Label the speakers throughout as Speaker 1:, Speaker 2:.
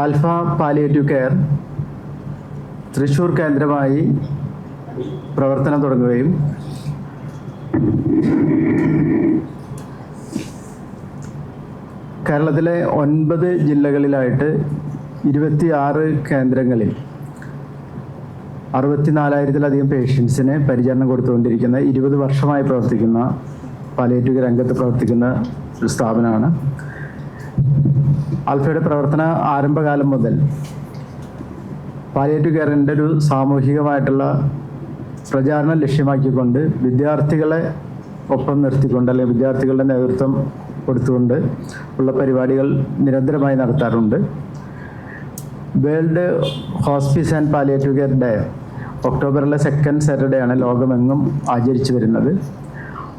Speaker 1: Alpha palliative care Thrissur കേന്ദ്രമായി പ്രവർത്തനം തുടങ്ങുകയും കേരളത്തിലെ ഒൻപത് ജില്ലകളിലായിട്ട് ഇരുപത്തിയാറ് കേന്ദ്രങ്ങളിൽ അറുപത്തിനാലായിരത്തിലധികം പേഷ്യൻസിന് പരിചരണം കൊടുത്തുകൊണ്ടിരിക്കുന്ന ഇരുപത് വർഷമായി പ്രവർത്തിക്കുന്ന പാലിയേറ്റീവ് രംഗത്ത് പ്രവർത്തിക്കുന്ന ഒരു സ്ഥാപനമാണ്. ആൽഫയുടെ പ്രവർത്തന ആരംഭകാലം മുതൽ പാലിയേറ്റീവ് കെയറിന്റെ ഒരു സാമൂഹികമായിട്ടുള്ള പ്രചാരണം ലക്ഷ്യമാക്കിക്കൊണ്ട് വിദ്യാർത്ഥികളെ ഒപ്പം നിർത്തിക്കൊണ്ട് അല്ലെങ്കിൽ വിദ്യാർത്ഥികളുടെ നേതൃത്വം കൊടുത്തുകൊണ്ട് ഉള്ള പരിപാടികൾ നിരന്തരമായി നടത്താറുണ്ട്. World hospice and palliative care day ഒക്ടോബറിലെ second Saturday ആണ് ലോകമെങ്ങും ആചരിച്ചു വരുന്നത്.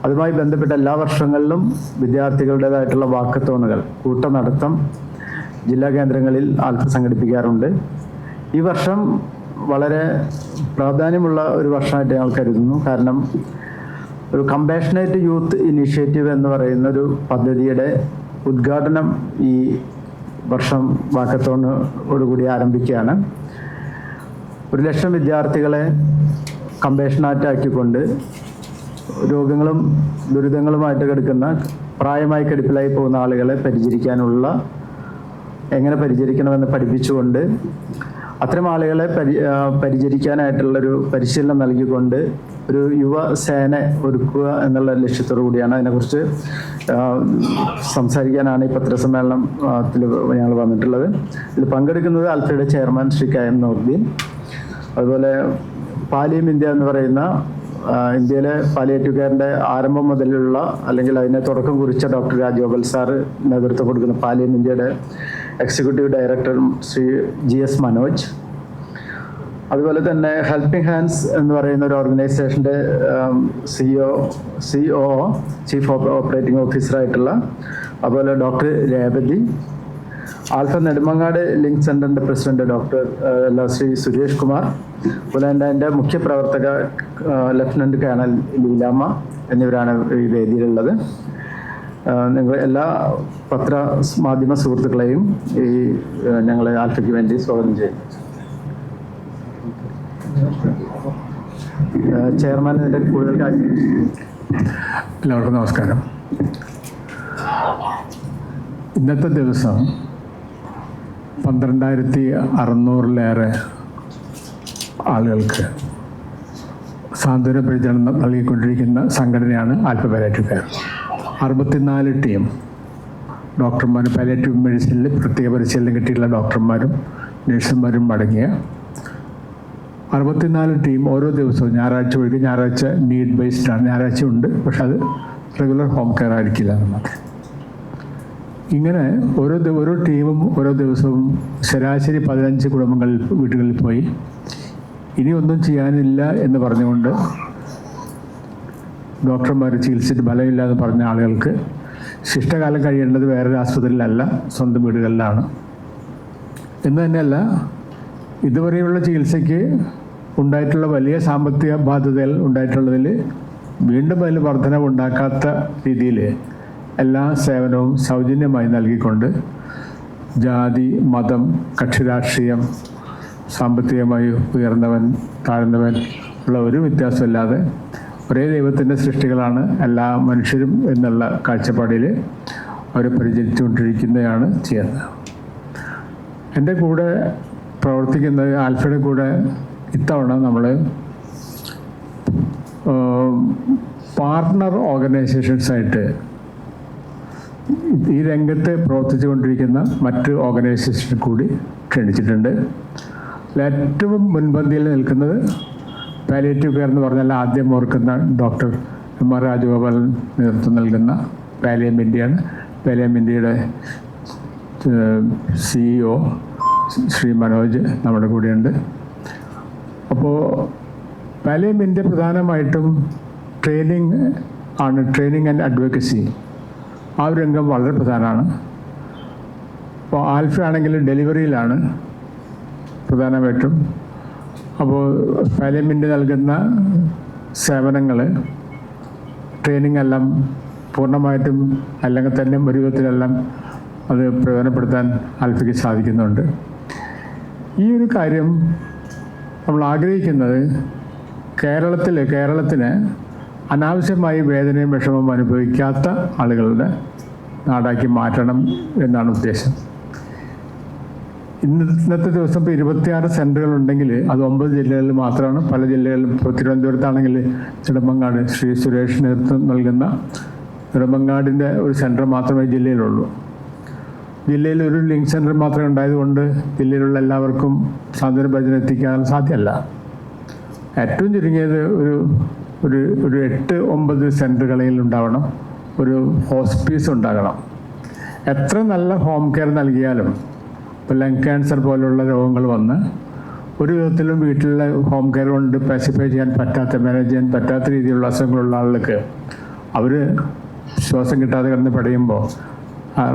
Speaker 1: അതുമായി ബന്ധപ്പെട്ട എല്ലാ വർഷങ്ങളിലും വിദ്യാർത്ഥികളുടേതായിട്ടുള്ള വാക്കത്തോണുകൾ കൂട്ടനടത്തം ജില്ലാ കേന്ദ്രങ്ങളിൽ ആൽഫ സംഘടിപ്പിക്കാറുണ്ട് ഈ വർഷം വളരെ പ്രാധാന്യമുള്ള ഒരു വർഷമായിട്ട് ഞങ്ങൾ കരുതുന്നു. കാരണം ഒരു കമ്പാഷനേറ്റ് യൂത്ത് ഇനീഷ്യേറ്റീവ് എന്ന് പറയുന്ന ഒരു പദ്ധതിയുടെ ഉദ്ഘാടനം ഈ വർഷം വാക്കത്തോണോടുകൂടി ആരംഭിക്കുകയാണ്. ഒരു ലക്ഷം വിദ്യാർത്ഥികളെ കമ്പേഷനാറ്റാക്കിക്കൊണ്ട് രോഗങ്ങളും ദുരിതങ്ങളുമായിട്ട് കിടക്കുന്ന പ്രായമായി കെടുപ്പിലായി പോകുന്ന ആളുകളെ പരിചരിക്കാനുള്ള എങ്ങനെ പരിചരിക്കണമെന്ന് പഠിപ്പിച്ചുകൊണ്ട് അത്തരം ആളുകളെ പരി പരിചരിക്കാനായിട്ടുള്ളൊരു പരിശീലനം നൽകിക്കൊണ്ട് ഒരു യുവസേന ഒരുക്കുക എന്നുള്ള ലക്ഷ്യത്തോടു കൂടിയാണ് അതിനെക്കുറിച്ച് സംസാരിക്കാനാണ് ഈ പത്രസമ്മേളനത്തിൽ ഞങ്ങൾ വന്നിട്ടുള്ളത്. ഇതിൽ പങ്കെടുക്കുന്നത് അൽഫയുടെ chairman Shri K M Nooruddeen അതുപോലെ പാലിയം ഇന്ത്യ എന്ന് പറയുന്ന ഇന്ത്യയിലെ പാലിയേറ്റീവ് കെയറിന്റെ ആരംഭം മുതലുള്ള അല്ലെങ്കിൽ അതിനെ തുടക്കം കുറിച്ച ഡോക്ടർ രാജഗോപാൽ സാർ നേതൃത്വം കൊടുക്കുന്ന പാലിയം ഇന്ത്യയുടെ executive director Shri G S Manoj. അതുപോലെ തന്നെ ഹെൽപ്പിംഗ് ഹാൻഡ്സ് എന്ന് പറയുന്ന ഒരു ഓർഗനൈസേഷന്റെ സിഒ സിഒ ചീഫ് ഓപ്പറേറ്റിംഗ് ഓഫീസറായിട്ടുള്ള അതുപോലെ doctor Revathi. Alpha Nedumangad link സെന്ററിന്റെ പ്രസിഡന്റ് ഡോക്ടർ അല്ല, ശ്രീ സുരേഷ് കുമാർ. അതുപോലെ തന്നെ എന്റെ മുഖ്യ പ്രവർത്തക ആ, ലഫ്റ്റനന്റ് കേണൽ ലീലാമ്മ എന്നിവരാണ് ഈ വേദിയിലുള്ളത്. നിങ്ങൾ എല്ലാ പത്ര മാധ്യമ സുഹൃത്തുക്കളെയും ഈ ഞങ്ങളെ ആൽഫയ്ക്ക് വേണ്ടി സ്വാഗതം ചെയ്യുന്നു. ചെയർമാൻ കൂടുതൽ കാര്യം.
Speaker 2: എല്ലാവർക്കും നമസ്കാരം. ഇന്നത്തെ ദിവസം പന്ത്രണ്ടായിരത്തി അറുന്നൂറിലേറെ ആളുകൾക്ക് സാന്ത്വന പരിചരണം നൽകിക്കൊണ്ടിരിക്കുന്ന സംഘടനയാണ് ആൽഫ പാലേറ്റീവ് കെയർ അറുപത്തിനാല് ടീം. ഡോക്ടർമാരും പാലിയേറ്റീവ് മെഡിസിനിൽ പ്രത്യേക പരിശീലനം കിട്ടിയിട്ടുള്ള ഡോക്ടർമാരും നഴ്സുമാരും അടങ്ങിയ അറുപത്തിനാല് ടീം ഓരോ ദിവസവും ഞായറാഴ്ച ഒഴികെ ഞായറാഴ്ച നീഡ് ബേസ്ഡ് ആണ്. ഞായറാഴ്ച ഉണ്ട് പക്ഷെ അത് റെഗുലർ ഹോം കെയർ ആയിരിക്കില്ല നമുക്ക്. ഇങ്ങനെ ഓരോ ഓരോ ടീമും ഓരോ ദിവസവും ശരാശരി പതിനഞ്ച് കുടുംബങ്ങളിൽ വീടുകളിൽ പോയി. ഇനി ഒന്നും ചെയ്യാനില്ല എന്ന് പറഞ്ഞുകൊണ്ട് ഡോക്ടർമാർ ചികിത്സിച്ചിട്ട് ഫലമില്ല പറഞ്ഞ ആളുകൾക്ക് ശിഷ്ടകാലം കഴിയേണ്ടത് വേറൊരു ആശുപത്രിയിലല്ല സ്വന്തം വീടുകളിലാണ്. എന്ന് തന്നെയല്ല ഇതുവരെയുള്ള ചികിത്സയ്ക്ക് ഉണ്ടായിട്ടുള്ള വലിയ സാമ്പത്തിക ബാധ്യതകൾ ഉണ്ടായിട്ടുള്ളതിൽ വീണ്ടും അതിൽ വർധനവ് ഉണ്ടാക്കാത്ത രീതിയിൽ എല്ലാ സേവനവും സൗജന്യമായി നൽകിക്കൊണ്ട് ജാതി മതം കക്ഷിരാഷ്ട്രീയം സാമ്പത്തികമായി ഉയർന്നവൻ താഴ്ന്നവൻ ഉള്ള ഒരു വ്യത്യാസമില്ലാതെ ഒരേ ദൈവത്തിന്റെ സൃഷ്ടികളാണ് എല്ലാ മനുഷ്യരും എന്നുള്ള കാഴ്ചപ്പാടിൽ അവരെ പരിചരിച്ചുകൊണ്ടിരിക്കുന്നതാണ് ചെയ്യുന്നത്. എന്റെ കൂടെ പ്രവർത്തിക്കുന്ന ആൽഫയുടെ കൂടെ ഇത്തവണ നമ്മൾ പാർട്ട്ണർ ഓർഗനൈസേഷൻസായിട്ട് ഈ രംഗത്ത് പ്രവർത്തിച്ചുകൊണ്ടിരിക്കുന്ന മറ്റ് ഓർഗനൈസേഷൻ കൂടി ക്ഷണിച്ചിട്ടുണ്ട്. ഏറ്റവും മുൻപന്തിയിൽ നിൽക്കുന്നത് പാലിയേറ്റീവ് കെയർ എന്ന് പറഞ്ഞാൽ ആദ്യം ഓർക്കുന്ന ഡോക്ടർ എം ആർ രാജഗോപാലൻ നേതൃത്വം നൽകുന്ന പാലിയം ഇന്ത്യയാണ് പാലിയം ഇന്ത്യയുടെ സിഇഒ ശ്രീ മനോജ് നമ്മുടെ കൂടെയുണ്ട്. അപ്പോൾ പാലിയം ഇന്ത്യ പ്രധാനമായിട്ടും ട്രെയിനിങ് ആണ് ട്രെയിനിങ് ആൻഡ് അഡ്വക്കസി ആ ഒരു രംഗം വളരെ പ്രധാനമാണ്. അപ്പോൾ ആൽഫ ആണെങ്കിൽ ഡെലിവറിയിലാണ് പ്രധാനമായിട്ടും അപ്പോൾ പാർലമെന്റ് നൽകുന്ന സേവനങ്ങൾ ട്രെയിനിങ് എല്ലാം പൂർണമായിട്ടും അല്ലെങ്കിൽ തന്നെ ഒരു വിധത്തിലെല്ലാം അത് പ്രയോജനപ്പെടുത്താൻ ആൽഫിക്ക് സാധിക്കുന്നുണ്ട്. ഈ ഒരു കാര്യം നമ്മൾ ആഗ്രഹിക്കുന്നത് കേരളത്തിൽ കേരളത്തിന് അനാവശ്യമായി വേദനയും വിഷമവും അനുഭവിക്കാത്ത ആളുകളുടെ നാടാക്കി മാറ്റണം എന്നാണ് ഉദ്ദേശം. ഇന്ന് ഇന്നത്തെ ദിവസം ഇപ്പോൾ ഇരുപത്തിയാറ് സെന്ററുകൾ ഉണ്ടെങ്കിൽ അത് ഒമ്പത് ജില്ലകളിൽ മാത്രമാണ്. പല ജില്ലകളിലും ഇപ്പോൾ തിരുവനന്തപുരത്താണെങ്കിൽ നെടുമങ്ങാട് ശ്രീ സുരേഷ് നേതൃത്വം നൽകുന്ന നെടുമങ്ങാടിന്റെ ഒരു സെന്റർ മാത്രമേ ജില്ലയിലുള്ളൂ. ജില്ലയിൽ ഒരു ലിങ്ക് സെന്റർ മാത്രമേ ഉണ്ടായതുകൊണ്ട് ജില്ലയിലുള്ള എല്ലാവർക്കും സാന്ത്വന ഭജന എത്തിക്കാൻ സാധ്യമല്ല. ഏറ്റവും ചുരുങ്ങിയത് ഒരു ഒരു ഒരു എട്ട് ഒമ്പത് സെന്ററുകളിൽ ഉണ്ടാവണം. ഒരു ഹോസ്പീസ് ഉണ്ടാകണം. എത്ര നല്ല ഹോം കെയർ നൽകിയാലും ഇപ്പോൾ ലങ് ക്യാൻസർ പോലുള്ള രോഗങ്ങൾ വന്ന് ഒരു വിധത്തിലും വീട്ടിലെ ഹോം കെയർ കൊണ്ട് പാസിഫൈ ചെയ്യാൻ പറ്റാത്ത മാനേജ് ചെയ്യാൻ പറ്റാത്ത രീതിയിലുള്ള അസുഖങ്ങളുള്ള ആളുകൾക്ക് അവർ ശ്വാസം കിട്ടാതെ കിടന്ന് പടയുമ്പോൾ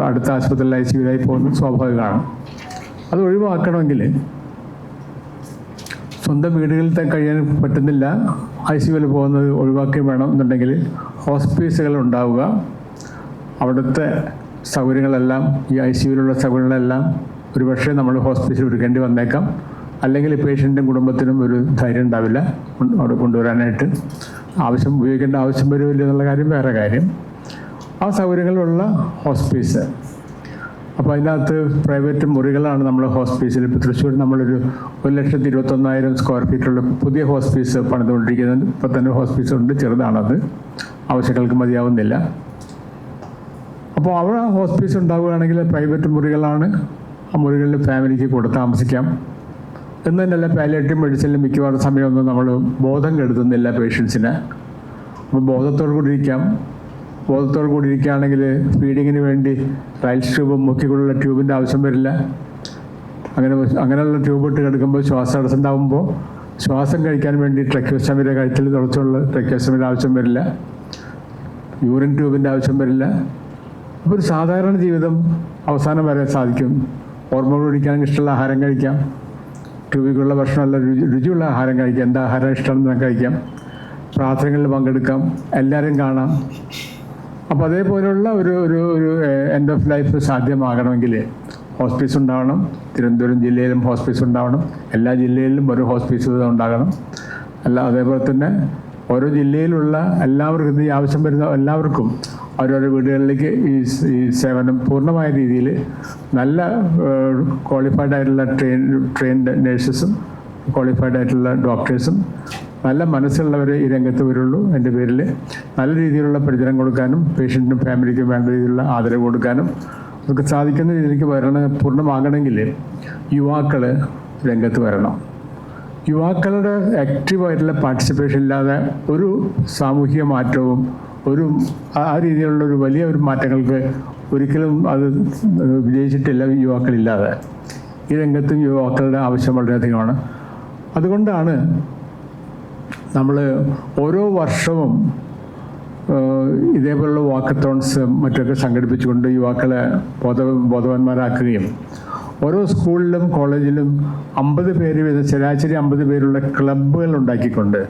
Speaker 2: അടുത്ത ആശുപത്രിയിൽ ഐ സിയിലായി പോകുന്നത് സ്വാഭാവികമാണ്. അത് ഒഴിവാക്കണമെങ്കിൽ സ്വന്തം വീടുകളിൽ തന്നെ കഴിയാൻ പറ്റുന്നില്ല ഐ സിയുവിൽ പോകുന്നത് ഒഴിവാക്കി വേണം എന്നുണ്ടെങ്കിൽ ഹോസ്പീസുകൾ ഉണ്ടാവുക. അവിടുത്തെ സൗകര്യങ്ങളെല്ലാം ഈ ഐ സിയുവിലുള്ള സൗകര്യങ്ങളെല്ലാം ഒരുപക്ഷെ നമ്മൾ ഹോസ്പിറ്റലിൽ ഒരുക്കേണ്ടി വന്നേക്കാം. അല്ലെങ്കിൽ പേഷ്യന്റും കുടുംബത്തിനും ഒരു ധൈര്യം ഉണ്ടാവില്ല. അവിടെ കൊണ്ടുവരാനായിട്ട് ആവശ്യം ഉപയോഗിക്കേണ്ട ആവശ്യം വരുമില്ല എന്നുള്ള കാര്യം വേറെ കാര്യം. ആ സൗകര്യങ്ങളുള്ള ഹോസ്പീസ്. അപ്പോൾ അതിനകത്ത് പ്രൈവറ്റ് മുറികളാണ് നമ്മൾ ഹോസ്പീസിൽ. ഇപ്പോൾ തൃശ്ശൂർ നമ്മളൊരു ഒരു ലക്ഷത്തി ഇരുപത്തൊന്നായിരം സ്ക്വയർ ഫീറ്റുള്ള പുതിയ ഹോസ്പീസ് പണിതുകൊണ്ടിരിക്കുന്നത്. ഇപ്പോൾ തന്നെ ഹോസ്പീസ് ഉണ്ട് ചെറുതാണത്. ആവശ്യങ്ങൾക്ക് മതിയാവുന്നില്ല. അപ്പോൾ അവിടെ ഹോസ്പീസ് ഉണ്ടാവുകയാണെങ്കിൽ പ്രൈവറ്റ് മുറികളാണ് മുറികളിൽ ഫാമിലിക്ക് കൂടെ താമസിക്കാം എന്ന് തന്നെയല്ല പാലിയേറ്റീവ് മെഡിസിനിൽ മിക്കവാറും സമയമൊന്നും നമ്മൾ ബോധം കെടുത്തുന്നില്ല പേഷ്യൻസിന് അപ്പോൾ ബോധത്തോടു കൂടി ഇരിക്കാം ബോധത്തോടു കൂടി ഇരിക്കുകയാണെങ്കിൽ ഫീഡിങ്ങിന് വേണ്ടി റൈൽസ് ട്യൂബും മുക്കിക്കുള്ള ട്യൂബിന്റെ ആവശ്യം വരില്ല. അങ്ങനെ അങ്ങനെയുള്ള ട്യൂബ് ഇട്ട് കിടക്കുമ്പോൾ ശ്വാസതടസ്സം ഉണ്ടാകുമ്പോൾ ശ്വാസം കഴിക്കാൻ വേണ്ടി ട്രക്യോസ്റ്റമിയുടെ കഴുത്തിൽ തുറച്ചുള്ള ട്രക്യോസ്റ്റമിയുടെ ആവശ്യം വരില്ല. യൂറിൻ ട്യൂബിന്റെ ആവശ്യം വരില്ല. അപ്പോൾ ഒരു സാധാരണ ജീവിതം അവസാനം വരെ സാധിക്കും. ഓർമ്മ പിടിക്കാൻ ഇഷ്ടമുള്ള ആഹാരം കഴിക്കാം. ട്യൂബിക്കുള്ള ഭക്ഷണമല്ല രുചി രുചിയുള്ള ആഹാരം കഴിക്കാം. എന്താ ആഹാരം ഇഷ്ടമാണെന്ന് നമുക്ക് കഴിക്കാം. പ്രാർത്ഥനകളിൽ പങ്കെടുക്കാം. എല്ലാവരും കാണാം. അപ്പോൾ അതേപോലെയുള്ള ഒരു ഒരു ഒരു എൻഡ് ഓഫ് ലൈഫ് സാധ്യമാകണമെങ്കിൽ ഹോസ്പിസ് ഉണ്ടാവണം. തിരുവനന്തപുരം ജില്ലയിലും ഹോസ്പിസ് ഉണ്ടാവണം. എല്ലാ ജില്ലയിലും ഒരു ഹോസ്പിസ് ഉണ്ടാകണം. അല്ല അതേപോലെ തന്നെ ഓരോ ജില്ലയിലുള്ള എല്ലാവർക്കും ഈ ആവശ്യം വരുന്ന എല്ലാവർക്കും അവരവരുടെ വീടുകളിലേക്ക് ഈ ഈ സേവനം പൂർണമായ രീതിയിൽ നല്ല ക്വാളിഫൈഡ് ആയിട്ടുള്ള ട്രെയിൻ ട്രെയിൻഡ് നേഴ്സസും ക്വാളിഫൈഡ് ആയിട്ടുള്ള ഡോക്ടേഴ്സും നല്ല മനസ്സുള്ളവർ ഈ രംഗത്ത് വരുള്ളൂ എന്റെ പേരിൽ. നല്ല രീതിയിലുള്ള പരിചരണം കൊടുക്കാനും പേഷ്യന്റിനും ഫാമിലിക്കും വേണ്ട രീതിയിലുള്ള ആദരവ് കൊടുക്കാനും നമുക്ക് സാധിക്കുന്ന രീതിയിലേക്ക് വരണം പൂർണമാകണമെങ്കിൽ യുവാക്കൾ രംഗത്ത് വരണം. യുവാക്കളുടെ ആക്റ്റീവായിട്ടുള്ള പാർട്ടിസിപ്പേഷൻ ഇല്ലാതെ ഒരു സാമൂഹിക മാറ്റവും ഒരു ആ രീതിയിലുള്ള ഒരു വലിയ ഒരു മാറ്റങ്ങൾക്ക് ഒരിക്കലും അത് വിജയിച്ചിട്ടില്ല യുവാക്കളില്ലാതെ. ഈ രംഗത്തും യുവാക്കളുടെ ആവശ്യം വളരെയധികമാണ്. അതുകൊണ്ടാണ് നമ്മൾ ഓരോ വർഷവും ഇതേപോലുള്ള വാക്കത്തോൺസ് മറ്റൊക്കെ സംഘടിപ്പിച്ചുകൊണ്ട് യുവാക്കളെ ബോധ ബോധവാന്മാരാക്കുകയും ഓരോ സ്കൂളിലും കോളേജിലും അമ്പത് പേര് വീതം ശരാശരി അമ്പത് പേരുള്ള ക്ലബ്ബുകൾ ഉണ്ടാക്കിക്കൊണ്ട്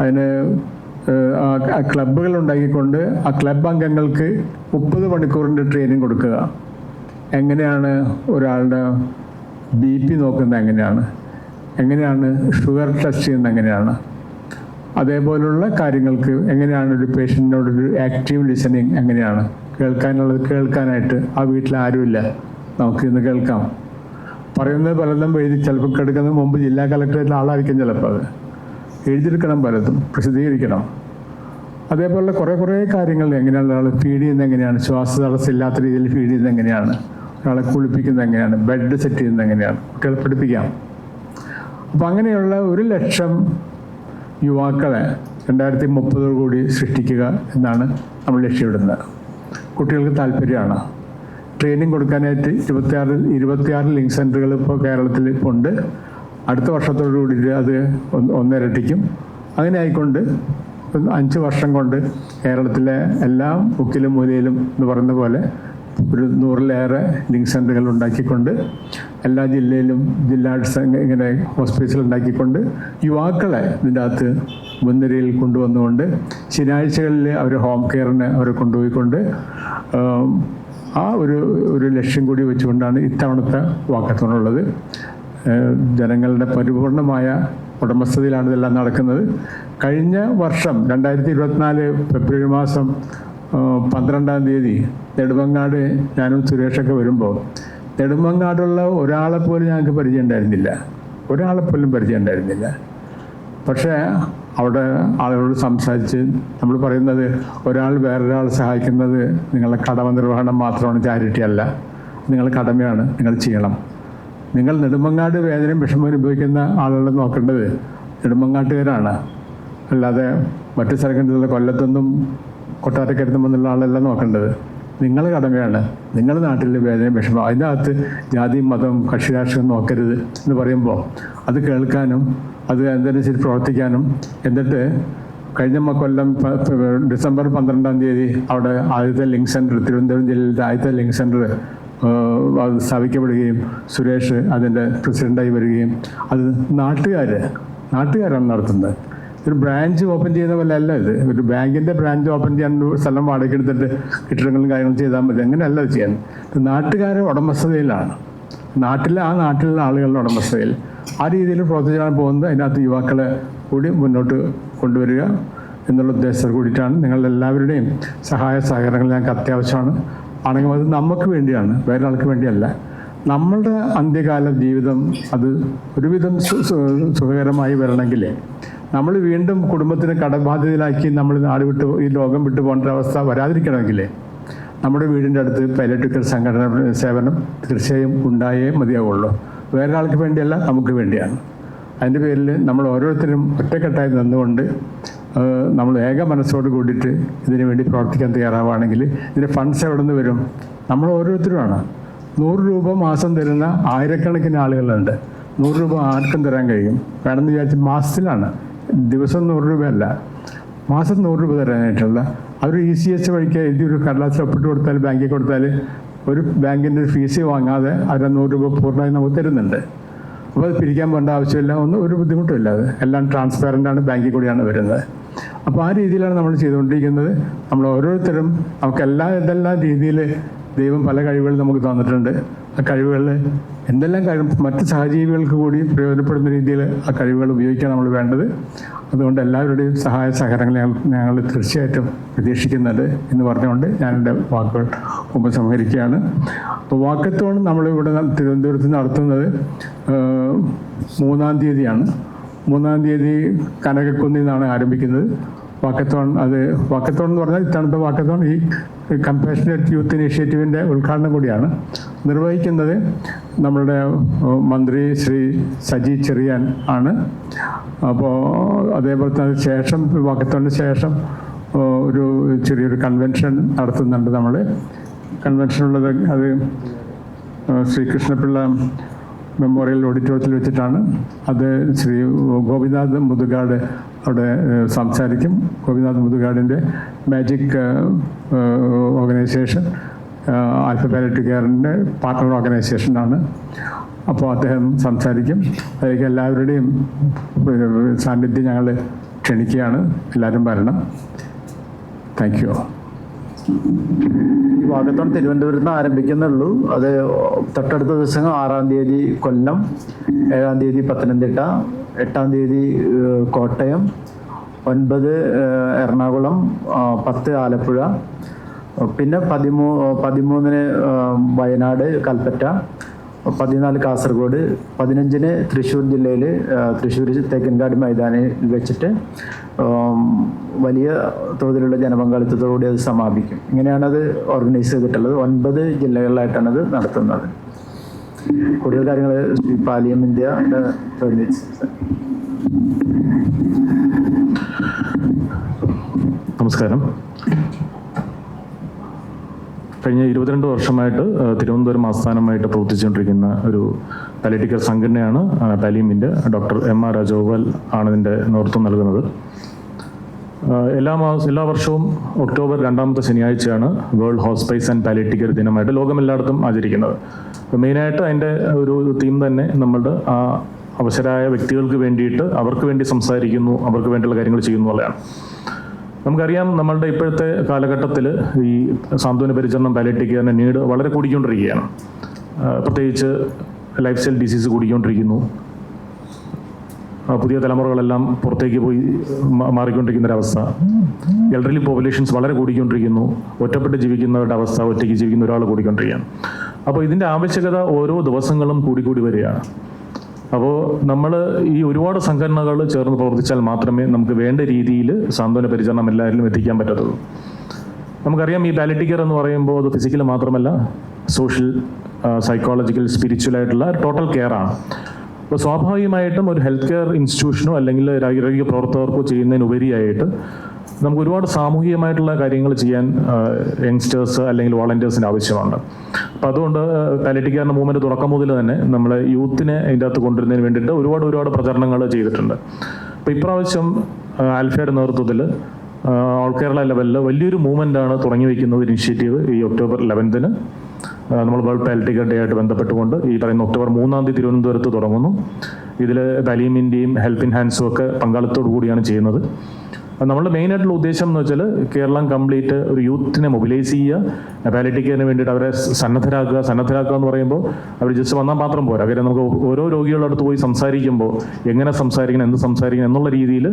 Speaker 2: അതിന് ക്ലബ്ബുകൾ ഉണ്ടാക്കിക്കൊണ്ട് ആ ക്ലബ് അംഗങ്ങൾക്ക് മുപ്പത് മണിക്കൂറിന്റെ ട്രെയിനിങ് കൊടുക്കുക. എങ്ങനെയാണ് ഒരാളുടെ ബി പി നോക്കുന്നത് എങ്ങനെയാണ്? എങ്ങനെയാണ് ഷുഗർ ടെസ്റ്റ് ചെയ്യുന്നത് എങ്ങനെയാണ്? അതേപോലുള്ള കാര്യങ്ങൾക്ക് എങ്ങനെയാണ് ഒരു പേഷ്യന്റിനോടൊരു ആക്റ്റീവ് ലിസണിങ് എങ്ങനെയാണ്? കേൾക്കാനുള്ളത് കേൾക്കാനായിട്ട് ആ വീട്ടിൽ ആരുമില്ല. നമുക്ക് ഇന്ന് കേൾക്കാം. പറയുന്നത് പലതും എഴുതി ചിലപ്പോൾ കിടക്കുന്നത് മുമ്പ് ജില്ലാ കളക്ടറേറ്റിൽ ആളായിരിക്കും ചിലപ്പോൾ അത്. എഴുതിയെടുക്കണം പലതും പ്രസിദ്ധീകരിക്കണം. അതേപോലെ കുറേ കുറേ കാര്യങ്ങൾ എങ്ങനെയാണ് ഒരാൾ ഫീഡ് ചെയ്യുന്നത് എങ്ങനെയാണ് ശ്വാസ ഇല്ലാത്ത രീതിയിൽ ഫീഡ് ചെയ്യുന്നത് എങ്ങനെയാണ് ഒരാളെ കുളിപ്പിക്കുന്നത് എങ്ങനെയാണ് ബെഡ് സെറ്റ് ചെയ്യുന്നത് എങ്ങനെയാണ് കുട്ടികളെ പഠിപ്പിക്കാം. അപ്പം അങ്ങനെയുള്ള ഒരു ലക്ഷം യുവാക്കളെ രണ്ടായിരത്തി മുപ്പതോടു കൂടി സൃഷ്ടിക്കുക എന്നാണ് നമ്മൾ ലക്ഷ്യമിടുന്നത്. കുട്ടികൾക്ക് താല്പര്യമാണ്. ട്രെയിനിങ് കൊടുക്കാനായിട്ട് ഇരുപത്തിയാറ് ഇരുപത്തിയാറ് ലിങ്ക് സെന്ററുകൾ ഇപ്പോൾ കേരളത്തിൽ ഇപ്പോൾ ഉണ്ട്. അടുത്ത വർഷത്തോടു കൂടിയിട്ട് അത് ഒന്ന് ഒന്നിരട്ടിക്കും. അങ്ങനെ ആയിക്കൊണ്ട് അഞ്ച് വർഷം കൊണ്ട് കേരളത്തിലെ എല്ലാ മുക്കിലും മൂലയിലും എന്ന് പറയുന്ന പോലെ ഒരു നൂറിലേറെ ലിങ്ക് സെന്ററുകൾ ഉണ്ടാക്കിക്കൊണ്ട് എല്ലാ ജില്ലയിലും ജില്ലാ ഇങ്ങനെ ഹോസ്പിറ്റൽ ഉണ്ടാക്കിക്കൊണ്ട് യുവാക്കളെ ഇതിന്റെ അകത്ത് മുൻനിരയിൽ കൊണ്ടുവന്നുകൊണ്ട് ശനിയാഴ്ചകളിൽ അവർ ഹോം കെയറിന് അവരെ കൊണ്ടുപോയിക്കൊണ്ട് ആം, ഒരു ഒരു ലക്ഷ്യം കൂടി വെച്ചുകൊണ്ടാണ് ഇത്തവണത്തെ വാക്കത്തോണുള്ളത് ജനങ്ങളുടെ പരിപൂർണമായ ഉടമസ്ഥതയിലാണ് ഇതെല്ലാം നടക്കുന്നത്. കഴിഞ്ഞ വർഷം രണ്ടായിരത്തി ഇരുപത്തിനാല് ഫെബ്രുവരി മാസം പന്ത്രണ്ടാം തീയതി നെടുമങ്ങാട് ഞാനും സുരേഷൊക്കെ വരുമ്പോൾ നെടുമങ്ങാടുള്ള ഒരാളെ പോലും ഞങ്ങൾക്ക് പരിചയം ഉണ്ടായിരുന്നില്ല ഒരാളെ പോലും പരിചയം ഉണ്ടായിരുന്നില്ല പക്ഷേ അവിടെ ആളുകളോട് സംസാരിച്ച് നമ്മൾ പറയുന്നത് ഒരാൾ വേറൊരാൾ സഹായിക്കുന്നത് നിങ്ങളുടെ കടമ നിർവഹണം മാത്രമാണ് ചാരിറ്റി അല്ല. നിങ്ങളുടെ കടമയാണ് നിങ്ങൾ ചെയ്യണം. നിങ്ങൾ നെടുമങ്ങാട് വേദനയും വിഷമം അനുഭവിക്കുന്ന ആളുകളെ നോക്കേണ്ടത് നെടുമങ്ങാട്ടുകാരാണ്. അല്ലാതെ മറ്റു സ്ഥലങ്ങളിലുള്ള കൊല്ലത്തൊന്നും കൊട്ടാരക്കരത്തും എന്നുള്ള ആളല്ല നോക്കേണ്ടത്. നിങ്ങളുടെ കടമയാണ്. നിങ്ങളുടെ നാട്ടിലെ വേദനയും വിഷമം അതിനകത്ത് ജാതി മതം കക്ഷി രാഷ്ട്രീയം നോക്കരുത് എന്ന് പറയുമ്പോൾ അത് കേൾക്കാനും അത് അതനുസരിച്ച് പ്രവർത്തിക്കാനും എന്നിട്ട് കഴിഞ്ഞ കൊല്ലം ഡിസംബർ പന്ത്രണ്ടാം തീയതി അവിടെ ആദ്യത്തെ ലിങ്ക് സെന്റർ തിരുവനന്തപുരം ജില്ലയിലെ ആദ്യത്തെ ലിങ്ക് സെന്റർ അത് സ്ഥാപിക്കപ്പെടുകയും സുരേഷ് അതിന്റെ പ്രസിഡന്റായി വരികയും അത് നാട്ടുകാർ നാട്ടുകാരാണ് നടത്തുന്നത്. ഒരു ബ്രാഞ്ച് ഓപ്പൺ ചെയ്യുന്ന പോലെ അല്ല ഇത്. ഒരു ബാങ്കിന്റെ ബ്രാഞ്ച് ഓപ്പൺ ചെയ്യാൻ സ്ഥലം വാടക എടുത്തിട്ട് കെട്ടിടങ്ങളും കാര്യങ്ങളും ചെയ്താൽ മതി. അങ്ങനെയല്ല അത് ചെയ്യാൻ. നാട്ടുകാരുടെ ഉടമസ്ഥതയിലാണ്. നാട്ടിലെ ആ നാട്ടിലുള്ള ആളുകളുടെ ഉടമസ്ഥതയിൽ. ആ രീതിയിൽ പ്രവർത്തിച്ചാണ് പോകുന്നത്. അതിനകത്ത് യുവാക്കളെ കൂടി മുന്നോട്ട് കൊണ്ടുവരിക എന്നുള്ള ഉദ്ദേശത്തോട് കൂടിയിട്ടാണ് നിങ്ങളുടെ എല്ലാവരുടെയും സഹായ സഹകരണങ്ങൾ ഞങ്ങൾക്ക് അത്യാവശ്യമാണ്. ആണെങ്കിൽ അത് നമുക്ക് വേണ്ടിയാണ് വേറെ ആൾക്ക് വേണ്ടിയല്ല. നമ്മളുടെ അന്ത്യകാല ജീവിതം അത് ഒരുവിധം സുഖകരമായി വരണമെങ്കിൽ നമ്മൾ വീണ്ടും കുടുംബത്തിന് കടബാധ്യതയിലാക്കി നമ്മൾ നാട് വിട്ട് ഈ ലോകം വിട്ടു പോകേണ്ട അവസ്ഥ വരാതിരിക്കണമെങ്കിൽ നമ്മുടെ വീടിന്റെ അടുത്ത് പൈലറ്റിക്കൽ സംഘടന സേവനം തീർച്ചയായും ഉണ്ടായേ മതിയാവുള്ളൂ. വേറെ ആൾക്ക് വേണ്ടിയല്ല നമുക്ക് വേണ്ടിയാണ്. അതിന്റെ പേരിൽ നമ്മൾ ഓരോരുത്തരും ഒറ്റക്കെട്ടായി നിന്നുകൊണ്ട് ഏഹ്, നമ്മൾ ഏക മനസ്സോട് കൂടിയിട്ട് ഇതിനു വേണ്ടി പ്രവർത്തിക്കാൻ തയ്യാറാവുകയാണെങ്കിൽ ഇതിന്റെ ഫണ്ട്സ് എവിടെ നിന്ന് വരും? നമ്മൾ ഓരോരുത്തരുമാണ്. നൂറ് രൂപ മാസം തരുന്ന ആയിരക്കണക്കിന് ആളുകളുണ്ട്. നൂറ് രൂപ ആർക്കും തരാൻ കഴിയും. വേണമെന്ന് വിചാരിച്ച് മാസത്തിലാണ്. ദിവസം നൂറ് രൂപയല്ല. മാസം നൂറ് രൂപ തരാനായിട്ടുള്ള അവർ ഇ സി എസ് വഴിക്ക് എഴുതി ഒരു കടലാസിൽ ഒപ്പിട്ട് കൊടുത്താൽ ബാങ്കിൽ കൊടുത്താൽ ഒരു ബാങ്കിന്റെ ഫീസ് വാങ്ങാതെ അവർ ആ നൂറ് രൂപ പൂർണമായി നമുക്ക് തരുന്നുണ്ട്. അപ്പോൾ അത് പിരിക്കാൻ പോകേണ്ട ആവശ്യമില്ല. ഒന്നും ഒരു ബുദ്ധിമുട്ടുമില്ല അത്. എല്ലാം ആണ്. ബാങ്കിൽ കൂടിയാണ് വരുന്നത്. അപ്പോൾ ആ രീതിയിലാണ് നമ്മൾ ചെയ്തുകൊണ്ടിരിക്കുന്നത്. നമ്മൾ ഓരോരുത്തരും നമുക്ക് എല്ലാ എന്തെല്ലാം രീതിയിൽ ദൈവം പല കഴിവുകൾ നമുക്ക് തന്നിട്ടുണ്ട്. ആ കഴിവുകളിൽ എന്തെല്ലാം കഴിവ് മറ്റ് സഹജീവികൾക്ക് കൂടി പ്രയോജനപ്പെടുന്ന രീതിയിൽ ആ കഴിവുകൾ ഉപയോഗിക്കാൻ നമ്മൾ വേണ്ടത്. അതുകൊണ്ട് എല്ലാവരുടെയും സഹായ സഹകരണങ്ങൾ ഞങ്ങൾ തീർച്ചയായിട്ടും പ്രതീക്ഷിക്കുന്നുണ്ട് എന്ന് പറഞ്ഞുകൊണ്ട് ഞാൻ എന്റെ വാക്കുകൾ ഉപസംഹരിക്കുകയാണ് അപ്പോൾ വാക്കത്തോൺ നമ്മളിവിടെ തിരുവനന്തപുരത്ത് നടത്തുന്നത് മൂന്നാം തീയതിയാണ്. മൂന്നാം തീയതി കനകക്കുന്നിൽ നിന്നാണ് ആരംഭിക്കുന്നത്. വാക്കത്തോൺ അത് വാക്കത്തോൺ എന്ന് പറഞ്ഞാൽ ഇത്തവണത്തെ വാക്കത്തോൺ ഈ കമ്പാഷനറ്റ് യൂത്ത് ഇനീഷ്യേറ്റീവിന്റെ ഉദ്ഘാടനം കൂടിയാണ്. നിർവഹിക്കുന്നത് നമ്മളുടെ മന്ത്രി ശ്രീ സജി ചെറിയാൻ ആണ്. അപ്പോൾ അതേപോലെ തന്നെ ശേഷം വാക്കത്തോണിന് ശേഷം ഒരു ചെറിയൊരു കൺവെൻഷൻ നടത്തുന്നുണ്ട് നമ്മൾ കൺവെൻഷനുള്ളത് അത് ശ്രീകൃഷ്ണപിള്ള മെമ്മോറിയൽ ഓഡിറ്റോറിയത്തിൽ വെച്ചിട്ടാണ് അത് ശ്രീ ഗോപിനാഥ് മുതുകാട് അവിടെ സംസാരിക്കും. ഗോപിനാഥ് മുതുകാടിന്റെ മാജിക് ഓർഗനൈസേഷൻ ആൽഫബാലറ്റ് കെയറിന്റെ പാർട്ണർ ഓർഗനൈസേഷനാണ് അപ്പോൾ അദ്ദേഹം സംസാരിക്കും. അതിലേക്ക് എല്ലാവരുടെയും സാന്നിധ്യം ഞങ്ങൾ ക്ഷണിക്കുകയാണ്. എല്ലാവരും വരണം. താങ്ക് യു
Speaker 1: വാഗത്തോൺ തിരുവനന്തപുരത്ത് നിന്ന് ആരംഭിക്കുന്നുള്ളൂ. അത് തൊട്ടടുത്ത ദിവസം ആറാം തീയതി കൊല്ലം ഏഴാം തീയതി പത്തനംതിട്ട എട്ടാം തീയതി കോട്ടയം ഒൻപത് എറണാകുളം പത്ത് ആലപ്പുഴ പിന്നെ പതിമൂ പതിമൂന്നിന് വയനാട് കൽപ്പറ്റ പതിനാല് കാസർഗോഡ് പതിനഞ്ചിന് തൃശ്ശൂർ ജില്ലയിൽ തൃശ്ശൂർ തേക്കൻകാട് മൈതാനിൽ വെച്ചിട്ട് വലിയ തോതിലുള്ള ജനപങ്കാളിത്തത്തോടെ അത് സമാപിക്കും. ഇങ്ങനെയാണ് അത് ഓർഗനൈസ് ചെയ്തിട്ടുള്ളത്. ഒൻപത് ജില്ലകളിലായിട്ടാണ് അത് നടത്തുന്നത്. കൂടുതൽ കാര്യങ്ങൾ പാലിയം ഇന്ത്യ
Speaker 3: നമസ്കാരം. കഴിഞ്ഞ ഇരുപത്തിരണ്ട് വർഷമായിട്ട് തിരുവനന്തപുരം ആസ്ഥാനമായിട്ട് പ്രവർത്തിച്ചുകൊണ്ടിരിക്കുന്ന ഒരു പാലിറ്റിക്കൽ സംഘടനയാണ് ആ, പാലിയമിന്റെ ഡോക്ടർ എം ആർ രാജഗോപാൽ ആണ് ഇതിന്റെ നേതൃത്വം നൽകുന്നത്. എല്ലാ മാസം എല്ലാ വർഷവും ഒക്ടോബർ രണ്ടാമത്തെ ശനിയാഴ്ചയാണ് വേൾഡ് ഹോസ്പൈസ് ആൻഡ് പാലിറ്റിക്കൽ ദിനമായിട്ട് ലോകമെല്ലായിടത്തും ആചരിക്കുന്നത്. മെയിനായിട്ട് അതിന്റെ ഒരു തീം തന്നെ നമ്മളുടെ ആ അവസരായ വ്യക്തികൾക്ക് വേണ്ടിയിട്ട് അവർക്ക് വേണ്ടി സംസാരിക്കുന്നു അവർക്ക് വേണ്ടിയുള്ള കാര്യങ്ങൾ ചെയ്യുന്നു എന്നുള്ളതാണ്. നമുക്കറിയാം നമ്മളുടെ ഇപ്പോഴത്തെ കാലഘട്ടത്തിൽ ഈ സാന്ത്വന പരിചരണം പാലിയേറ്റീവ് തന്നെ നീഡ് വളരെ കൂടിക്കൊണ്ടിരിക്കുകയാണ്. പ്രത്യേകിച്ച് ലൈഫ് സ്റ്റൈൽ ഡിസീസ് കൂടിക്കൊണ്ടിരിക്കുന്നു. പുതിയ തലമുറകളെല്ലാം പുറത്തേക്ക് പോയി മാറിക്കൊണ്ടിരിക്കുന്ന ഒരവസ്ഥ എൽഡർലി പോപ്പുലേഷൻസ് വളരെ കൂടിക്കൊണ്ടിരിക്കുന്നു. ഒറ്റപ്പെട്ട് ജീവിക്കുന്നവരുടെ അവസ്ഥ ഒറ്റയ്ക്ക് ജീവിക്കുന്ന ഒരാൾ കൂടിക്കൊണ്ടിരിക്കുകയാണ്. അപ്പോൾ ഇതിന്റെ ആവശ്യകത ഓരോ ദിവസങ്ങളും കൂടിക്കൂടി വരികയാണ്. അപ്പോൾ നമ്മൾ ഈ ഒരുപാട് സംഘടനകൾ ചേർന്ന് പ്രവർത്തിച്ചാൽ മാത്രമേ നമുക്ക് വേണ്ട രീതിയിൽ സാന്ത്വന പരിചരണം എല്ലാവരിലും എത്തിക്കാൻ പറ്റത്തുള്ളൂ. നമുക്കറിയാം ഈ പാലിറ്റി കെയർ എന്ന് പറയുമ്പോൾ അത് ഫിസിക്കൽ മാത്രമല്ല സോഷ്യൽ സൈക്കോളജിക്കൽ സ്പിരിച്വൽ ആയിട്ടുള്ള ടോട്ടൽ കെയർ ആണ്. അപ്പോൾ സ്വാഭാവികമായിട്ടും ഒരു ഹെൽത്ത് കെയർ ഇൻസ്റ്റിറ്റ്യൂഷനോ അല്ലെങ്കിൽ ആരോഗ്യ പ്രവർത്തകർക്കോ ചെയ്യുന്നതിനുപരിയായിട്ട് നമുക്ക് ഒരുപാട് സാമൂഹികമായിട്ടുള്ള കാര്യങ്ങൾ ചെയ്യാൻ യങ്സ്റ്റേഴ്സ് അല്ലെങ്കിൽ വോളണ്ടിയേഴ്സിന് ആവശ്യമുണ്ട് അപ്പോൾ അതുകൊണ്ട് പാലറ്റിക്കാരന്റെ മൂവ്മെന്റ് തുടക്കം മുതൽ തന്നെ നമ്മൾ യൂത്തിനെ അതിന്റെ അകത്ത് കൊണ്ടുവരുന്നതിന് വേണ്ടിയിട്ട് ഒരുപാട് ഒരുപാട് പ്രചരണങ്ങൾ ചെയ്തിട്ടുണ്ട്. അപ്പോൾ ഇപ്രാവശ്യം ആൽഫയുടെ നേതൃത്വത്തിൽ ഓൾ കേരള ലെവലിൽ വലിയൊരു മൂവ്മെന്റ് ആണ് തുടങ്ങി വയ്ക്കുന്നത് ഇനിഷ്യേറ്റീവ് ഈ ഒക്ടോബർ ലെവൻത്തിന് നമ്മൾ വേൾഡ് പാലറ്റിക്കൽ ഡേ ആയിട്ട് ബന്ധപ്പെട്ടുകൊണ്ട് ഈ പറയുന്ന ഒക്ടോബർ മൂന്നാം തീയതി തിരുവനന്തപുരത്ത് തുടങ്ങുന്നു. ഇതിൽ തലീമിന്റെയും ഹെൽപ്പ് ഇൻ ഹാൻഡ്സും ഒക്കെ പങ്കാളിത്തോടു കൂടിയാണ് ചെയ്യുന്നത്. നമ്മളുടെ മെയിൻ ആയിട്ടുള്ള ഉദ്ദേശം എന്ന് വെച്ചാൽ കേരളം കംപ്ലീറ്റ് ഒരു യൂത്തിനെ മൊബിലൈസ് ചെയ്യുക പാലിറ്റി കെയറിന് വേണ്ടിയിട്ട് അവരെ സന്നദ്ധരാക്കുക. സന്നദ്ധരാക്കുക എന്ന് പറയുമ്പോൾ അവർ ജസ്റ്റ് വന്നാൽ മാത്രം പോരാ. കാര്യം നമുക്ക് ഓരോ രോഗികളുടെ അടുത്ത് പോയി സംസാരിക്കുമ്പോൾ എങ്ങനെ സംസാരിക്കണം എന്ത് സംസാരിക്കണം എന്നുള്ള രീതിയിൽ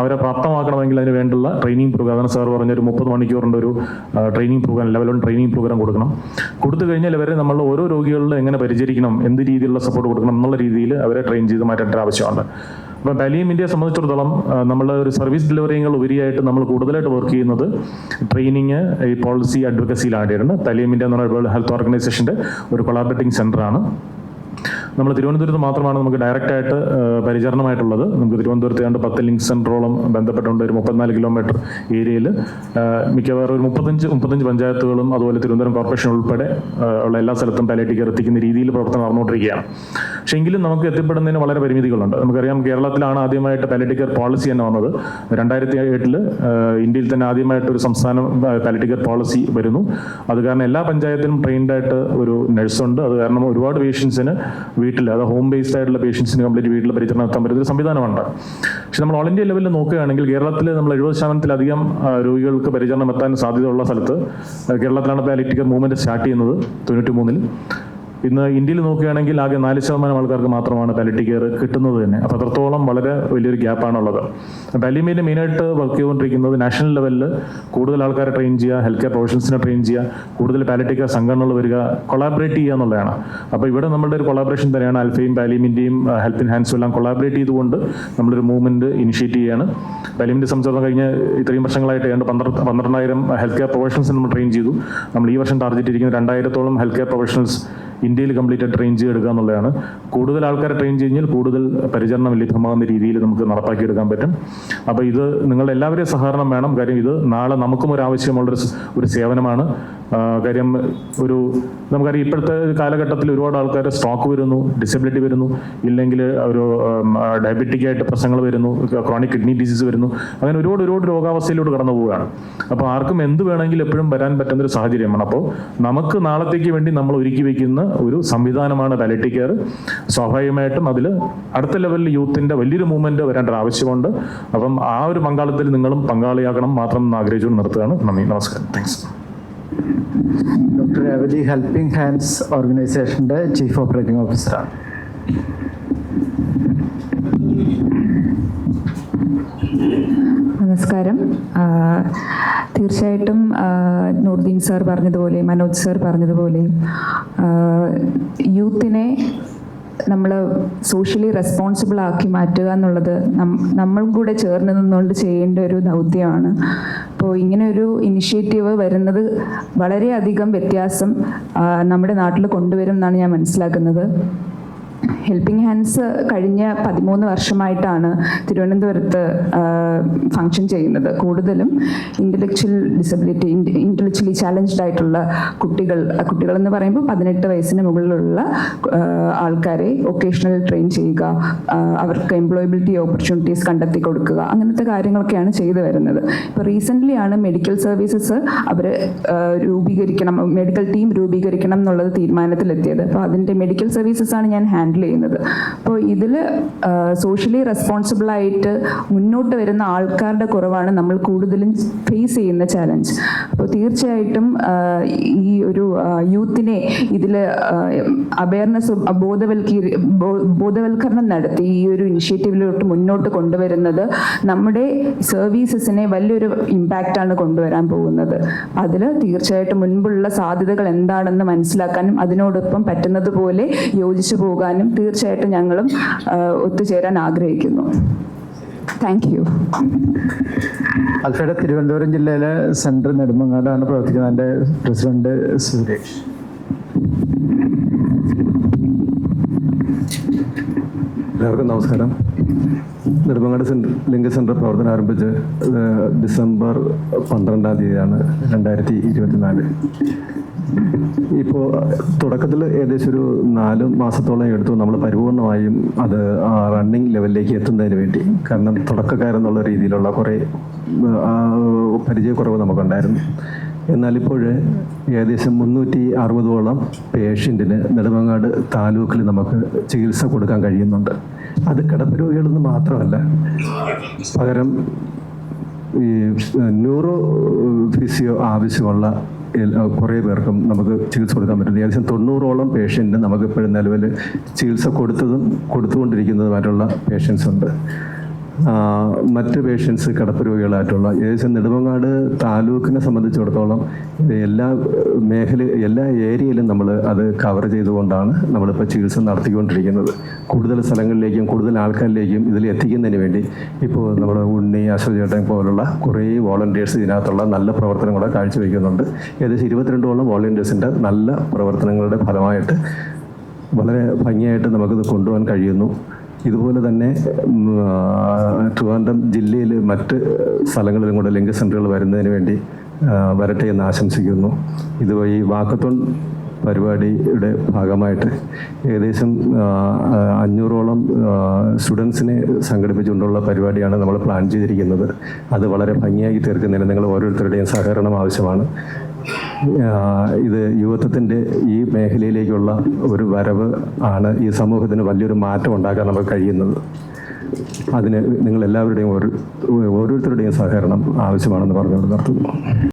Speaker 3: അവരെ പ്രാപ്തമാക്കണമെങ്കിൽ അതിന് വേണ്ടുള്ള ട്രെയിനിങ് പ്രോഗ്രാം അതാണ് സാർ പറഞ്ഞ ഒരു മുപ്പത് മണിക്കൂറിന്റെ ഒരു training program level one training program കൊടുക്കണം. കൊടുത്തു കഴിഞ്ഞാൽ ഇവരെ നമ്മൾ ഓരോ രോഗികളിലും എങ്ങനെ പരിചരിക്കണം എന്ത് രീതിയിലുള്ള സപ്പോർട്ട് കൊടുക്കണം എന്നുള്ള രീതിയിൽ അവരെ ട്രെയിൻ ചെയ്ത് മാറ്റേണ്ട ആവശ്യമുണ്ട്. അപ്പം ബലിയം ഇന്ത്യയെ സംബന്ധിച്ചിടത്തോളം നമ്മൾ ഒരു സർവീസ് ഡെലിവറിങ്ങൾ ഉപരിയായിട്ട് നമ്മൾ കൂടുതലായിട്ട് വർക്ക് ചെയ്യുന്നത് ട്രെയിനിങ് ഈ പോളിസി അഡ്വക്കസിയിലാണ് തലിയം ഇന്ത്യ എന്ന് പറയുന്ന ഹെൽത്ത് ഓർഗനൈസേഷന്റെ ഒരു കൊളാബറേറ്റിംഗ് സെന്ററാണ് നമ്മൾ തിരുവനന്തപുരത്ത് മാത്രമാണ് നമുക്ക് ഡയറക്റ്റ് ആയിട്ട് പരിചരണമായിട്ടുള്ളത്. നമുക്ക് തിരുവനന്തപുരത്ത് ഏതാണ്ട് പത്ത് ലിങ്ക് സെന്ററോളം ബന്ധപ്പെട്ടുണ്ട്. ഒരു മുപ്പത്തിനാല് കിലോമീറ്റർ ഏരിയയിൽ മിക്കവാറും ഒരു മുപ്പത്തഞ്ച് മുപ്പത്തഞ്ച് പഞ്ചായത്തുകളും അതുപോലെ തിരുവനന്തപുരം കോർപ്പറേഷൻ ഉൾപ്പെടെ ഉള്ള എല്ലാ സ്ഥലത്തും പാലേറ്റിക്ക് എത്തിക്കുന്ന രീതിയിൽ പ്രവർത്തനം നടന്നുകൊണ്ടിരിക്കുകയാണ്. പക്ഷേ എങ്കിലും നമുക്ക് എത്തിപ്പെടുന്നതിന് വളരെ പരിമിതികളുണ്ട്. നമുക്കറിയാം കേരളത്തിലാണ് ആദ്യമായിട്ട് പാലേറ്റ് പോളിസി തന്നെ വന്നത് രണ്ടായിരത്തി എട്ടിൽ ഇന്ത്യയിൽ തന്നെ ആദ്യമായിട്ട് ഒരു സംസ്ഥാനം പാലേറ്റ് പോളിസി വരുന്നു. അത് കാരണം എല്ലാ പഞ്ചായത്തിലും ട്രെയിൻഡായിട്ട് ഒരു നഴ്സുണ്ട് അത് കാരണം ഒരുപാട് പേഷ്യൻസിന് വീട്ടിൽ അത് ഹോം ബേസ്ഡ് ആയിട്ടുള്ള പേഷ്യൻസിന് കംപ്ലീറ്റ് വീട്ടിൽ പരിചരണം നടത്താൻ പറ്റുന്ന സംവിധാനമുണ്ട്. പക്ഷെ നമ്മൾ ഓൾ ഇന്ത്യ ലെവലിൽ നോക്കുകയാണെങ്കിൽ കേരളത്തിൽ നമ്മൾ എഴുപത് ശതമാനത്തിലധികം രോഗികൾക്ക് പരിചരണം എത്താൻ സാധ്യതയുള്ള സ്ഥലത്ത് കേരളത്തിലാണ് പാലിറ്റിക്കൽ മൂവ്മെന്റ് സ്റ്റാർട്ട് ചെയ്യുന്നത് തൊണ്ണൂറ്റി മൂന്നിൽ ഇന്ന് ഇന്ത്യയിൽ നോക്കുകയാണെങ്കിൽ ആകെ നാല് ശതമാനം ആൾക്കാർക്ക് മാത്രമാണ് പാലിറ്റി കെയർ കിട്ടുന്നത് തന്നെ. അപ്പോൾ അത്രത്തോളം വളരെ വലിയൊരു ഗ്യാപ്പാണുള്ളത് പാലിമേന്റെ മെയിനായിട്ട് വർക്ക് ചെയ്തുകൊണ്ടിരിക്കുന്നത് നാഷണൽ ലെവലിൽ കൂടുതൽ ആൾക്കാരെ ട്രെയിൻ ചെയ്യുക ഹെൽത്ത് കെയർ പ്രൊഫഷൻസിനെ ട്രെയിൻ ചെയ്യുക കൂടുതൽ പാലിറ്റി കെയർ സംഘടനകൾ വരിക കൊളാബറേറ്റ് ചെയ്യുക എന്നുള്ളതാണ്. അപ്പോൾ ഇവിടെ നമ്മുടെ ഒരു കൊളാബറേഷൻ തന്നെയാണ് അൽഫയും പാലിമിന്റെയും ഹെൽത്ത് ഇൻ ഹാൻഡ്സും എല്ലാം കൊളാബറേറ്റ് ചെയ്തുകൊണ്ട് നമ്മളൊരു മൂവ്മെന്റ് ഇനിഷ്യേറ്റ് ചെയ്യുകയാണ് പാലിമിന്റെ സംബന്ധിച്ചിടത്തോളം കഴിഞ്ഞ ഇത്രയും വർഷങ്ങളായിട്ട് ഏതാണ്ട് പന്ത്രണ്ട് പന്ത്രണ്ടായിരം ഹെൽത്ത് കെയർ പ്രൊഫഷണൽസ് നമ്മൾ ട്രെയിൻ ചെയ്തു. നമ്മൾ ഈ വർഷം ടാർഗറ്റ് ഇരിക്കുന്ന രണ്ടായിരത്തോളം ഹെൽത്ത് കെയർ പ്രൊഫഷണൽസ് ഇന്ത്യയിൽ കംപ്ലീറ്റ് ട്രെയിൻ ചെയ്തെടുക്കുക എന്നുള്ളതാണ്. കൂടുതൽ ആൾക്കാരെ ട്രെയിൻ ചെയ്ത് കഴിഞ്ഞാൽ കൂടുതൽ പരിചരണം ലഭ്യമാകുന്ന രീതിയിൽ നമുക്ക് നടപ്പാക്കിയെടുക്കാൻ പറ്റും. അപ്പോൾ ഇത് നിങ്ങളുടെ എല്ലാവരെയും സഹകരണം വേണം. കാര്യം ഇത് നാളെ നമുക്കും ഒരു ആവശ്യമുള്ളൊരു ഒരു സേവനമാണ്. കാര്യം ഒരു നമുക്കറിയാം ഇപ്പോഴത്തെ കാലഘട്ടത്തിൽ ഒരുപാട് ആൾക്കാർ സ്ട്രോക്ക് വരുന്നു ഡിസബിലിറ്റി വരുന്നു ഇല്ലെങ്കിൽ ഒരു ഡയബറ്റിക് ആയിട്ട് പ്രശ്നങ്ങൾ വരുന്നു ക്രോണിക് കിഡ്നി ഡിസീസ് വരുന്നു. അങ്ങനെ ഒരുപാട് ഒരുപാട് രോഗാവസ്ഥയിലൂടെ കടന്നു പോവുകയാണ്. അപ്പോൾ ആർക്കും എന്ത് വേണമെങ്കിലും എപ്പോഴും വരാൻ പറ്റുന്ന ഒരു സാഹചര്യമാണ്. അപ്പോൾ നമുക്ക് നാളത്തേക്ക് വേണ്ടി നമ്മൾ ഒരുക്കി വയ്ക്കുന്ന ഒരു സംവിധാനമാണ് പാലിറ്റി കെയർ സ്വാഭാവികമായിട്ടും അതിൽ അടുത്ത ലെവലിൽ യൂത്തിന്റെ വലിയൊരു മൂവ്മെന്റ് വരേണ്ട ആവശ്യമുണ്ട്. അപ്പം ആ ഒരു പങ്കാളിത്തത്തിൽ നിങ്ങളും പങ്കാളിയാകണം മാത്രം എന്ന് ആഗ്രഹിച്ചുകൊണ്ട് നിർത്തുകയാണ്. നന്ദി നമസ്കാരം. താങ്ക്സ്
Speaker 1: ഡോക്ടർ ഹെൽപ്പിംഗ് ഹാൻഡ്സ് ഓർഗനൈസേഷന്റെ ചീഫ് ഓപ്പറേറ്റിംഗ് ഓഫീസറാണ്.
Speaker 4: നമസ്കാരം. തീർച്ചയായിട്ടും നൂർദീൻ സാർ പറഞ്ഞതുപോലെ മനോജ് സാർ പറഞ്ഞതുപോലെ യൂത്തിനെ നമ്മൾ സോഷ്യലി റെസ്പോൺസിബിൾ ആക്കി മാറ്റുക എന്നുള്ളത് നമ്മൾ കൂടെ ചേർന്ന് നിന്നുകൊണ്ട് ചെയ്യേണ്ട ഒരു ദൗത്യമാണ്. അപ്പോൾ ഇങ്ങനെ ഒരു ഇനിഷ്യേറ്റീവ് വരുന്നത് വളരെയധികം വ്യത്യാസം നമ്മുടെ നാട്ടിൽ കൊണ്ടുവരും എന്നാണ് ഞാൻ മനസ്സിലാക്കുന്നത്. ഹെൽപ്പിംഗ് ഹാൻഡ്സ് കഴിഞ്ഞ പതിമൂന്ന് വർഷമായിട്ടാണ് തിരുവനന്തപുരത്ത് ഫങ്ഷൻ ചെയ്യുന്നത്. കൂടുതലും ഇന്റലക്ച്വൽ ഡിസബിലിറ്റി ഇന്റലക്ച്വലി ചാലഞ്ച്ഡ് ആയിട്ടുള്ള കുട്ടികൾ കുട്ടികളെന്ന് പറയുമ്പോൾ പതിനെട്ട് വയസ്സിന് മുകളിലുള്ള ആൾക്കാരെ ഒക്കേഷണൽ ട്രെയിൻ ചെയ്യുക അവർക്ക് എംപ്ലോയബിലിറ്റി ഓപ്പർച്യൂണിറ്റീസ് കണ്ടെത്തി കൊടുക്കുക അങ്ങനത്തെ കാര്യങ്ങളൊക്കെയാണ് ചെയ്തു വരുന്നത്. ഇപ്പോൾ റീസെന്റ്ലി ആണ് മെഡിക്കൽ സർവീസസ് അവർ രൂപീകരിക്കണം മെഡിക്കൽ ടീം രൂപീകരിക്കണം എന്നുള്ളത് തീരുമാനത്തിലെത്തിയത്. അപ്പോൾ അതിന്റെ മെഡിക്കൽ സർവീസസ് ആണ് ഞാൻ ഹാൻഡിൽ ഹാൻഡിൽ ചെയ്യുന്നത്. അപ്പോൾ ഇതിൽ സോഷ്യലി റെസ്പോൺസിബിൾ ആയിട്ട് മുന്നോട്ട് വരുന്ന ആൾക്കാരുടെ കുറവാണ് നമ്മൾ കൂടുതലും ഫേസ് ചെയ്യുന്ന ചാലഞ്ച് അപ്പോൾ തീർച്ചയായിട്ടും ഈ ഒരു യൂത്തിനെ ഇതിൽ അവയർനെസ് ബോധവൽക്കീ ബോധവൽക്കരണം നടത്തി ഈ ഒരു ഇനിഷ്യേറ്റീവിലോട്ട് മുന്നോട്ട് കൊണ്ടുവരുന്നത് നമ്മുടെ സർവീസസിനെ വലിയൊരു ഇമ്പാക്റ്റാണ് കൊണ്ടുവരാൻ പോകുന്നത്. അതിൽ തീർച്ചയായിട്ടും മുൻപുള്ള സാധ്യതകൾ എന്താണെന്ന് മനസ്സിലാക്കാനും അതിനോടൊപ്പം പറ്റുന്നത് പോലെ യോജിച്ചു പോകാനും തീർച്ചയായിട്ടും ഞങ്ങളും ഒത്തുചേരാൻ ആഗ്രഹിക്കുന്നു. താങ്ക് യു
Speaker 1: അൽഫയുടെ തിരുവനന്തപുരം ജില്ലയിലെ സെൻട്രൽ നെടുമങ്ങാടാണ് പ്രവർത്തിക്കുന്നത്. എന്റെ പ്രസിഡന്റ് സുരേഷ്.
Speaker 5: എല്ലാവർക്കും നമസ്കാരം. നെടുമങ്ങാട് ലിംഗ സെന്റർ പ്രവർത്തനം ആരംഭിച്ച് ഡിസംബർ പന്ത്രണ്ടാം തീയതിയാണ് രണ്ടായിരത്തി ഇരുപത്തിനാല്. ഇപ്പോൾ തുടക്കത്തിൽ ഏകദേശം ഒരു നാല് മാസത്തോളം എടുത്തു. നമ്മൾ പരിപൂർണമായും അത് ആ റണ്ണിങ് ലെവലിലേക്ക് എത്തുന്നതിന് വേണ്ടി. കാരണം തുടക്കക്കാരെന്നുള്ള രീതിയിലുള്ള കുറേ പരിചയക്കുറവ് നമുക്കുണ്ടായിരുന്നു. എന്നാൽ ഇപ്പോൾ ഏകദേശം മുന്നൂറ്റി അറുപതോളം പേഷ്യന്റിന് നെടുമങ്ങാട് താലൂക്കിൽ നമുക്ക് ചികിത്സ കൊടുക്കാൻ കഴിയുന്നുണ്ട്. അത് കിടപ്പ് രോഗികളെന്ന് മാത്രമല്ല പകരം ഈ ന്യൂറോ ഫിസിയോ ആവശ്യമുള്ള കുറേ പേർക്കും നമുക്ക് ചികിത്സ കൊടുക്കാൻ പറ്റും ഏകദേശം തൊണ്ണൂറോളം നമുക്ക് ഇപ്പോഴും നിലവിൽ ചികിത്സ കൊടുത്തതും കൊടുത്തുകൊണ്ടിരിക്കുന്നതുമായിട്ടുള്ള പേഷ്യൻസ് ഉണ്ട് മറ്റ് പേഷ്യൻസ് കിടപ്പ് രോഗികളായിട്ടുള്ള ഏകദേശം നെടുമങ്ങാട് താലൂക്കിനെ സംബന്ധിച്ചിടത്തോളം എല്ലാ മേഖല എല്ലാ ഏരിയയിലും നമ്മൾ അത് കവർ ചെയ്തുകൊണ്ടാണ് നമ്മളിപ്പോൾ ചികിത്സ നടത്തിക്കൊണ്ടിരിക്കുന്നത്. കൂടുതൽ സ്ഥലങ്ങളിലേക്കും കൂടുതൽ ആൾക്കാരിലേക്കും ഇതിൽ എത്തിക്കുന്നതിന് വേണ്ടി ഇപ്പോൾ നമ്മുടെ ഉണ്ണി അശ്വചേട്ടൻ ചേട്ടൻ പോലുള്ള കുറേ വോളണ്ടിയേഴ്സ് ഇതിനകത്തുള്ള നല്ല പ്രവർത്തനങ്ങളെ കാഴ്ചവെക്കുന്നുണ്ട്. ഏകദേശം ഇരുപത്തിരണ്ടോളം വോളണ്ടിയേഴ്സിന്റെ നല്ല പ്രവർത്തനങ്ങളുടെ ഫലമായിട്ട് വളരെ ഭംഗിയായിട്ട് നമുക്കിത് കൊണ്ടുപോകാൻ കഴിയുന്നു. ഇതുപോലെ തന്നെ ട്രിവാൻഡ്രം ജില്ലയിൽ മറ്റ് സ്ഥലങ്ങളിലും കൂടെ ലിംഗ സെന്ററുകൾ വരുന്നതിന് വേണ്ടി വരട്ടെ എന്ന് ആശംസിക്കുന്നു. ഇതുവഴി വാക്കത്തോൺ പരിപാടിയുടെ ഭാഗമായിട്ട് ഏകദേശം അഞ്ഞൂറോളം സ്റ്റുഡൻസിനെ സംഘടിപ്പിച്ചുകൊണ്ടുള്ള പരിപാടിയാണ് നമ്മൾ പ്ലാൻ ചെയ്തിരിക്കുന്നത്. അത് വളരെ ഭംഗിയാക്കി തീർക്കുന്നതിന് നിങ്ങൾ ഓരോരുത്തരുടെയും സഹകരണം ആവശ്യമാണ്. ഇത് യുവത്വത്തിന്റെ ഈ മേഖലയിലേക്കുള്ള ഒരു വരവ് ആണ് ഈ സമൂഹത്തിന് വലിയൊരു മാറ്റം ഉണ്ടാക്കാൻ നമുക്ക് കഴിയുന്നത്. അതിന് നിങ്ങൾ എല്ലാവരുടെയും ഓരോരുത്തരുടെയും സഹകരണം ആവശ്യമാണെന്ന് പറഞ്ഞുകൊണ്ട് നിർത്തുന്നു.